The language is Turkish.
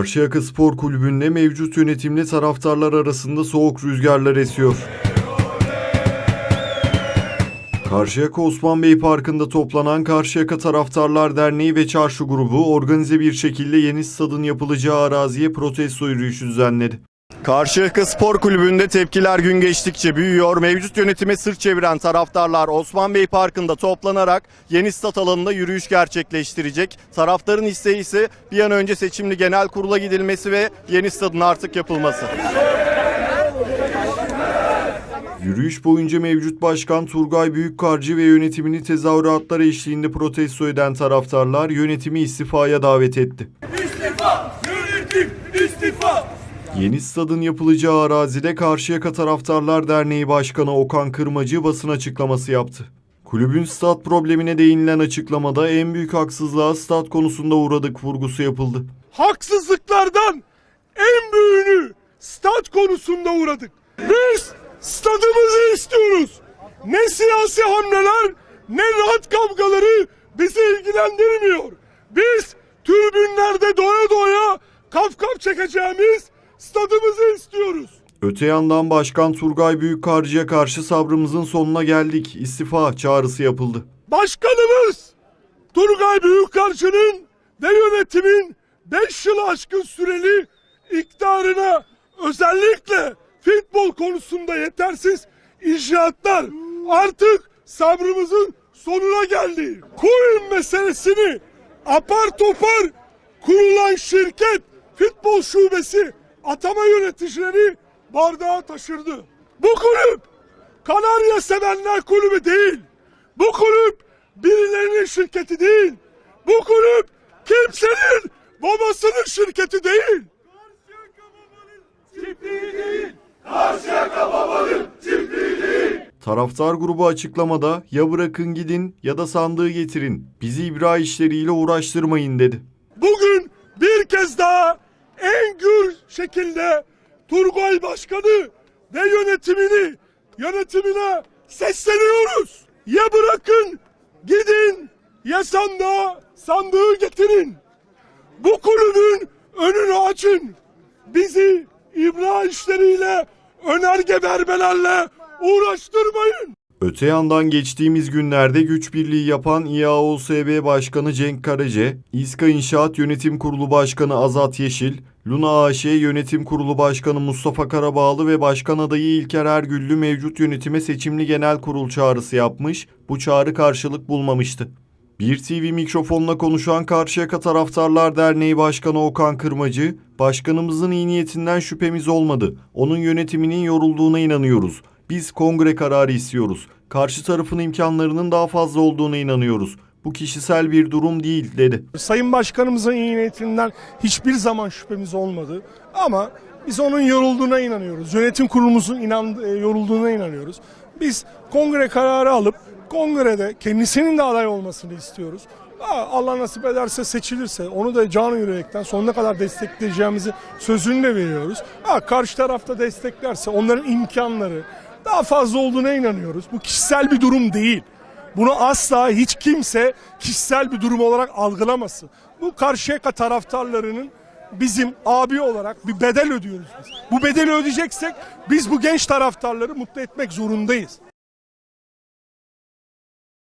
Karşıyaka Spor Kulübü'nde mevcut yönetimle taraftarlar arasında soğuk rüzgarlar esiyor. Karşıyaka Osman Bey Parkı'nda toplanan Karşıyaka Taraftarlar Derneği ve Çarşı Grubu organize bir şekilde yeni stadın yapılacağı araziye protesto yürüyüşü düzenledi. Karşıyaka Spor Kulübü'nde tepkiler gün geçtikçe büyüyor. Mevcut yönetime sırt çeviren taraftarlar Osman Bey Parkı'nda toplanarak yeni stat alanında yürüyüş gerçekleştirecek. Taraftarın isteği ise bir an önce seçimli genel kurula gidilmesi ve yeni stadın artık yapılması. Yürüyüş boyunca mevcut başkan Turgay Büyükkarcı ve yönetimini tezahüratlar eşliğinde protesto eden taraftarlar yönetimi istifaya davet etti. İstifa! Yeni stadın yapılacağı arazide Karşıyaka Taraftarlar Derneği Başkanı Okan Kırmacı basın açıklaması yaptı. Kulübün stat problemine değinilen açıklamada en büyük haksızlığa stat konusunda uğradık vurgusu yapıldı. Haksızlıklardan en büyüğünü stat konusunda uğradık. Biz stadımızı istiyoruz. Ne siyasi hamleler ne rahat kavgaları bizi ilgilendirmiyor. Biz tribünlerde doya doya kaf kaf çekeceğimiz stadımızı istiyoruz. Öte yandan Başkan Turgay Büyükkarcı'ya karşı sabrımızın sonuna geldik istifa çağrısı yapıldı. Başkanımız Turgay Büyükkarşı'nın ve yönetimin 5 yıl aşkın süreli iktidarına özellikle futbol konusunda yetersiz icraatlar artık sabrımızın sonuna geldi. Koyun meselesini apar topar kurulan şirket futbol şubesi atama yöneticileri bardağa taşırdı. Bu kulüp Kanarya Sevenler Kulübü değil. Bu kulüp birilerinin şirketi değil. Bu kulüp kimsenin babasının şirketi değil. Çiftliği değil. Karşıyaka babanın çiftliği değil. Taraftar grubu açıklamada ya bırakın gidin ya da sandığı getirin. Bizi ibra işleriyle uğraştırmayın dedi. Bugün bir kez daha en gür şekilde Turgay Başkanı ve yönetimini yönetimine sesleniyoruz. Ya bırakın gidin ya sandığa sandığı getirin. Bu kulübün önünü açın. Bizi ibra işleriyle önerge vermelerle uğraştırmayın. Öte yandan geçtiğimiz günlerde güç birliği yapan İAOSB Başkanı Cenk Karace, İSKA İnşaat Yönetim Kurulu Başkanı Azat Yeşil, Luna AŞ Yönetim Kurulu Başkanı Mustafa Karabağlı ve Başkan adayı İlker Ergüllü mevcut yönetime seçimli genel kurul çağrısı yapmış, bu çağrı karşılık bulmamıştı. Bir TV mikrofonla konuşan Karşıyaka Taraftarlar Derneği Başkanı Okan Kırmacı, başkanımızın iyi niyetinden şüphemiz olmadı. Onun yönetiminin yorulduğuna inanıyoruz. Biz kongre kararı istiyoruz. Karşı tarafın imkanlarının daha fazla olduğuna inanıyoruz. Bu kişisel bir durum değil dedi. Sayın Başkanımızın iyi niyetinden hiçbir zaman şüphemiz olmadı. Ama biz onun yorulduğuna inanıyoruz. Yönetim kurulumuzun inan, e, yorulduğuna inanıyoruz. Biz kongre kararı alıp kongrede kendisinin de aday olmasını istiyoruz. Allah nasip ederse seçilirse onu da canı yürekten sonuna kadar destekleyeceğimizi sözünü de veriyoruz. Ha, karşı tarafta desteklerse onların imkanları daha fazla olduğuna inanıyoruz. Bu kişisel bir durum değil. Bunu asla hiç kimse kişisel bir durum olarak algılamasın. Bu Karşıyaka taraftarlarının bizim abi olarak bir bedel ödüyoruz biz. Bu bedeli ödeyeceksek biz bu genç taraftarları mutlu etmek zorundayız.